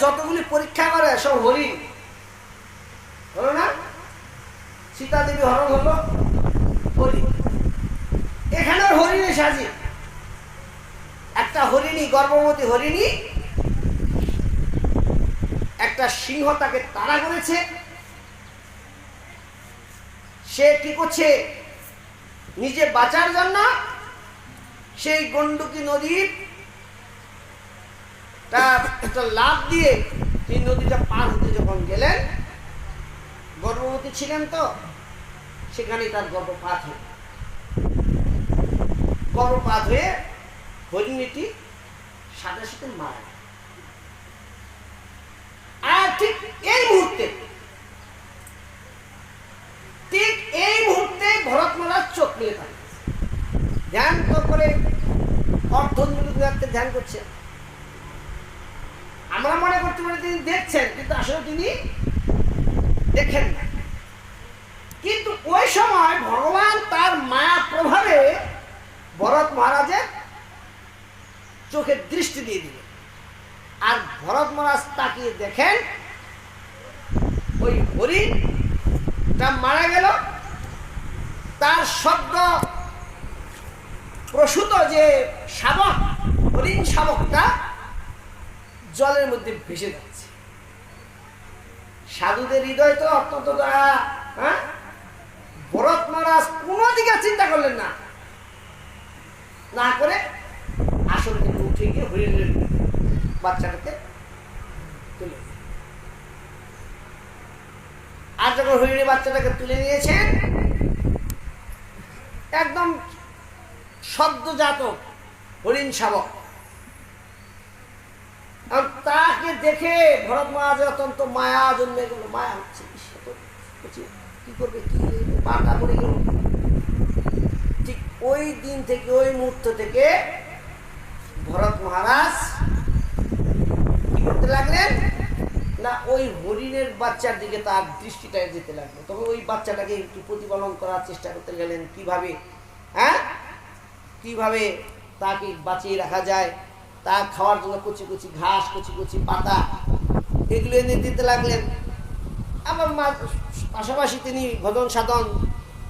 যতগুলি পরীক্ষা করে, সব হরিণ হলো না? সীতা দেবী হরণ হলো হরিণ এখানেও হরিণে সাজি। একটা হরিণী গর্ভবতী হরিণী একটা সিংহ তাকে তাড়া করেছে। সে কি করছে? নিজে বাঁচার জন্য সেই গন্ডুকি নদীর তা একটা লাভ দিয়ে সেই নদীটা পার হতে যখন গেলেন, গর্ভবতী ছিলেন তো, সেখানেই তার গর্ভপাত হয়ে গর্ভপাত হয়ে হরিণীটি সাথে সাথে মারা আর ঠিক এই মুহূর্তে, ঠিক এই মুহূর্তে ভরতমালার চোখ নিয়ে থাকে ধ্যান করে অর্ধমিলিত ধ্যান করছে। মনে পারি তিনি দেখছেন, কিন্তু আসলে তিনি দেখেন না। কিন্তু ওই সময় ভগবান তার মায়া প্রভাবে ভরত মহারাজের চোখে দৃষ্টি দিয়ে দিলেন। আর ভরত মহারাজ তাকিয়ে দেখেন, ওই হরিণটা মারা গেল। তার শব্দ প্রসূত যে শাবক, হরিণ শাবকটা জলের মধ্যে ভেসে যাচ্ছে। সাধুদের হৃদয় তো অত্যন্ত হ্যাঁ? ভরত মহারাজ কোনো দিকে চিন্তা করলেন না। না করে আসল কিন্তু উঠে গিয়ে হরিণের বাচ্চাটাকে তুলে আর যখন হরিণের বাচ্চাটাকে তুলে নিয়েছেন, একদম সদ্যজাত হরিণ শাবক তাকে দেখে ভরত মহারাজের অত্যন্ত মায়া জন্মে গেল। মায়া হচ্ছে কি করবে? কি পাটা পড়ে গেল? ঠিক ওই দিন থেকে, ওই মুহূর্ত থেকে ভরত মহারাজ কি করতে লাগলেন? না, ওই হরিণের বাচ্চার দিকে তার দৃষ্টিটা যেতে লাগল। তবে ওই বাচ্চাটাকে একটু প্রতিপালন করার চেষ্টা করতে গেলেন। কীভাবে হ্যাঁ? কীভাবে তাকে বাঁচিয়ে রাখা যায়? তা খাওয়ার জন্য কচি কচি ঘাস কচি কচি পাতা এগুলো এনে দিতে লাগলেন। আবার মা পাশাপাশি তিনি ভজন সাধন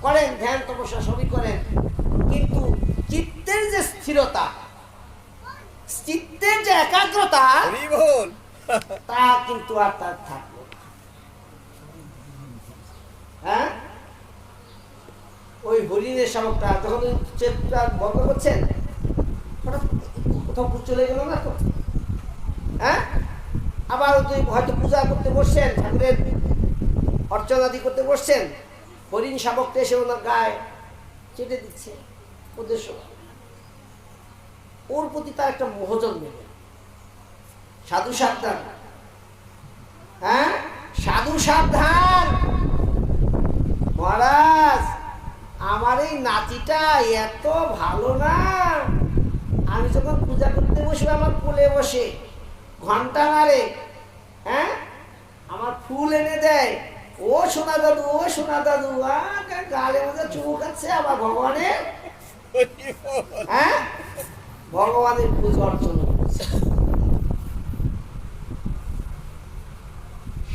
করেন ধ্যান তপস্যা সবই করেন। কিন্তু চিত্তের যে স্থিরতা চিত্তের যে একাগ্রতা তা কিন্তু আর তার থাকল হ্যাঁ? ওই হরিণের শাবকটা যখন চেপটা বন্ধ করছেন কোথাও চলে গেল না তো? হ্যাঁ? আবার হয়তো পূজা করতে বসছেন, ঠাকুরের অর্চনাদি করতে বসছেন, হরিণ শাবকটা এসে ওনার গায়ে চেটে দিচ্ছে উদ্দেশ্য ওর প্রতি তার একটা মোহ জন্মেছে সাধু সাবধান। হ্যাঁ? সাধু সাবধান! মহারাজ, আমার এই নাতিটা এত ভালো না! আমি যখন পূজা করতে বসবে, আমার কোলে বসে। ঘণ্টা মারে হ্যাঁ? আমার ফুল এনে দেয়। ও সোনা দাদু, ও সোনা দাদু গালে মধ্যে চুমু খাচ্ছে আবার ভগবানের। হ্যাঁ? ভগবানের পুজো অর্চনা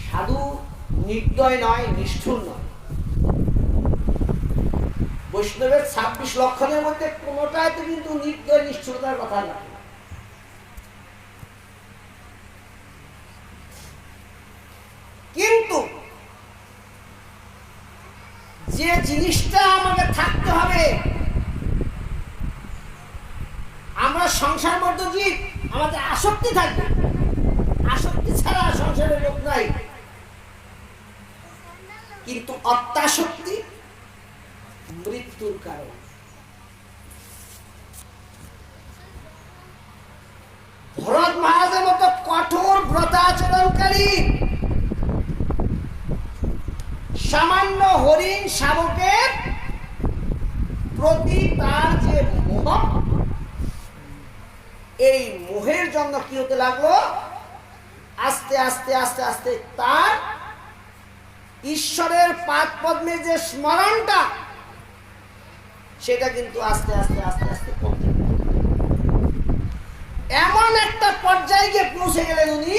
সাধু নির্দয় নয়, নিষ্ঠুর নয়। বৈষ্ণবের ছাব্বিশ লক্ষণের মধ্যে কোনোটাই তো কিন্তু নির্দয় কথা না। কিন্তু যে জিনিসটা আমাকে থাকতে হবে, আমরা সংসার মধ্যে জীব আমাদের আসক্তি থাকবে। আসক্তি ছাড়া সংসারে লোক নাই। কিন্তু অত্যাসক্তি মৃত্যুর কারণ। ভরত মহারাজের মতো কঠোর ব্রতাচরণকারী সামান্য হরিণ শাবকের প্রতি তার যে মোহ, এই মোহের জন্য কি হতে লাগল আস্তে আস্তে আস্তে আস্তে তার ঈশ্বরের পাদ পদ্মে যে স্মরণটা, সেটা কিন্তু আস্তে আস্তে আস্তে আস্তে। এমন একটা পর্যায়ে গিয়ে পৌঁছে গেলেন উনি